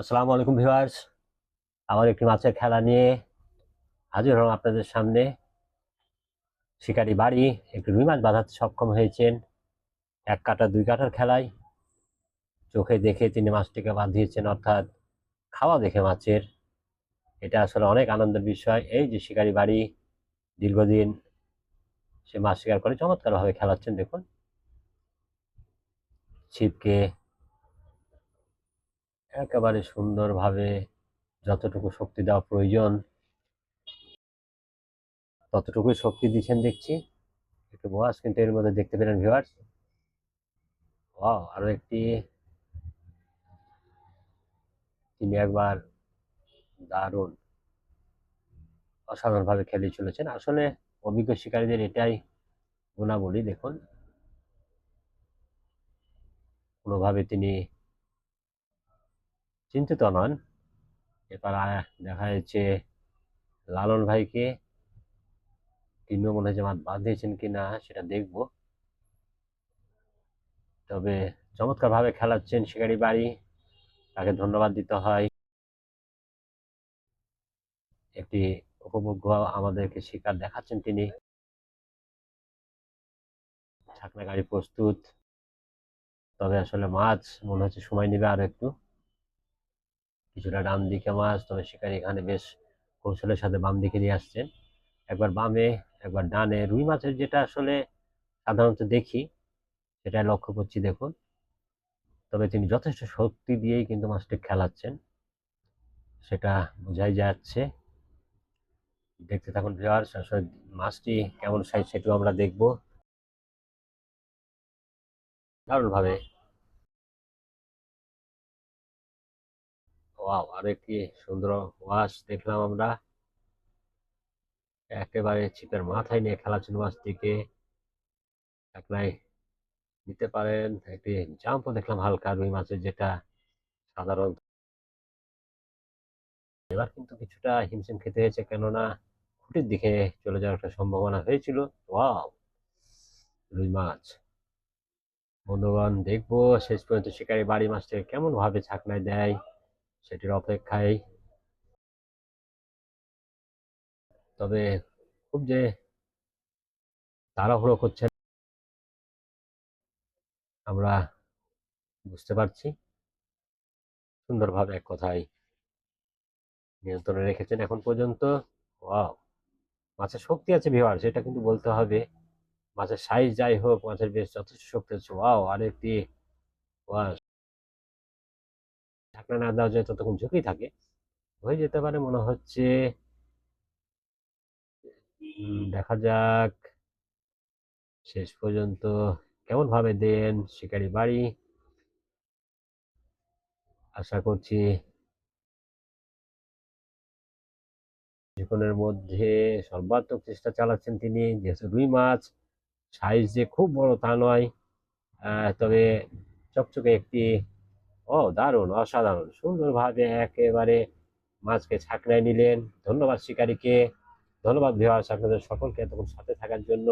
আসসালামু আলাইকুম ভিউয়ার্স। আমার একটি মাছের খেলা নিয়ে হাজির হলাম আপনাদের সামনে। শিকারি বাড়ি, একটি রুই মাছ বাঁধাতে সক্ষম হয়েছেন। এক কাটা, দুই কাটার খেলায় চোখে দেখে তিনি মাছটিকে বাঁধিয়েছেন, অর্থাৎ খাওয়া দেখে মাছের। এটা আসলে অনেক আনন্দের বিষয়। এই যে শিকারি বাড়ি, দীর্ঘদিন সে মাছ শিকার করে, চমৎকারভাবে খেলাচ্ছেন। দেখুন, ছিপকে একেবারে সুন্দরভাবে যতটুকু শক্তি দেওয়া প্রয়োজন, ততটুকুই শক্তি দিচ্ছেন দেখছি। একটু বয়স, কিন্তু এর মধ্যে দেখতে পেলেন ভিউয়ার্স ওয়াও আরও একটি। তিনি একবার দারুণ, অসাধারণভাবে খেলে চলেছেন। আসলে অভিজ্ঞ শিকারীদের এটাই গুণাবলী, দেখুন। কোনোভাবে তিনি চিন্তিত নন। এবার দেখা যাচ্ছে লালন ভাইকে তিনিও মনে যে মাছ বাঁধিয়েছেন কিনা সেটা দেখব। তবে চমৎকার ভাবে খেলাচ্ছেন শিকারি বাড়ি। তাকে ধন্যবাদ দিতে হয়। একটি উপভোগ্য আমাদেরকে শিকার দেখাচ্ছেন তিনি। ছাকনা গাড়ি প্রস্তুত। তবে আসলে মাছ, মনে হচ্ছে সময় নেবে আরও একটু। কিছুটা ডান দিকে মাছ, তবে শিকারি এখানে বেশ কৌশলের সাথে বাম দিকে নিয়ে আসছেন একবার বামে, একবার ডানে। রুই মাছের যেটা আসলে সাধারণত দেখি সেটা লক্ষ্য করছি দেখুন। তবে তিনি যথেষ্ট শক্তি দিয়েই কিন্তু মাছটি খেলাচ্ছেন, সেটা বোঝাই যাচ্ছে। দেখতে থাকুন ভিউয়ার্স, আসলে মাছটি কেমন সাইজ সেটাও আমরা দেখব। দারুণভাবে ওয়াও আরও একটি সুন্দর ওয়াশ দেখলাম আমরা। একেবারে ছিপের মাথায় নিয়ে খেলাচ্ছেন মাছটিকে একলাই নিতে পারেন, একটি জাম্পও দেখলাম হালকা রুই মাছের যেটা সাধারণ। এবার কিন্তু কিছুটা হিমশিম খেতে হয়েছে, কেননা খুঁটির দিকে চলে যাওয়ার একটা সম্ভাবনা হয়েছিল। ওয়াও রুই মাছ। বন্ধুগণ, দেখব শেষ পর্যন্ত শিকারি বাড়ি মাছটাকে কেমন ভাবে ছাকনায় দেয়। সেটির অপেক্ষায়। তবে খুব যে তাড়াহুড়ো করছেন আমরা বুঝতে পারছি। সুন্দরভাবে এক কথায় নিয়ন্ত্রণে রেখেছেন এখন পর্যন্ত। মাছের শক্তি আছে ভিওয়ার সেটা কিন্তু বলতে হবে। মাছের সাইজ যাই হোক, মাছের বেশ যথেষ্ট শক্তি আছে। ওয়াও! আর একটি ওয়াও! ঢাকনা না দেওয়া যায় ততক্ষণ ঝুঁকি থাকে। হয়ে যেতে পারে মনে হচ্ছে দেখা যাক। শেষ পর্যন্ত কেমন ভাবে দেন শিকারি বাড়ি। আশা করছি জীবনের মধ্যে সর্বাত্মক চেষ্টা চালাচ্ছেন তিনি, যেহেতু রুই মাছ, সাইজ যে খুব বড় তা নয়। তবে চকচকে একটি ও, দারুণ, অসাধারণ। সুন্দরভাবে একেবারে মাছকে ছাকনায় নিলেন। ধন্যবাদ শিকারীকে। ধন্যবাদ ভিউয়ার্স আপনাদের সকলকে এতক্ষণ সাথে থাকার জন্য।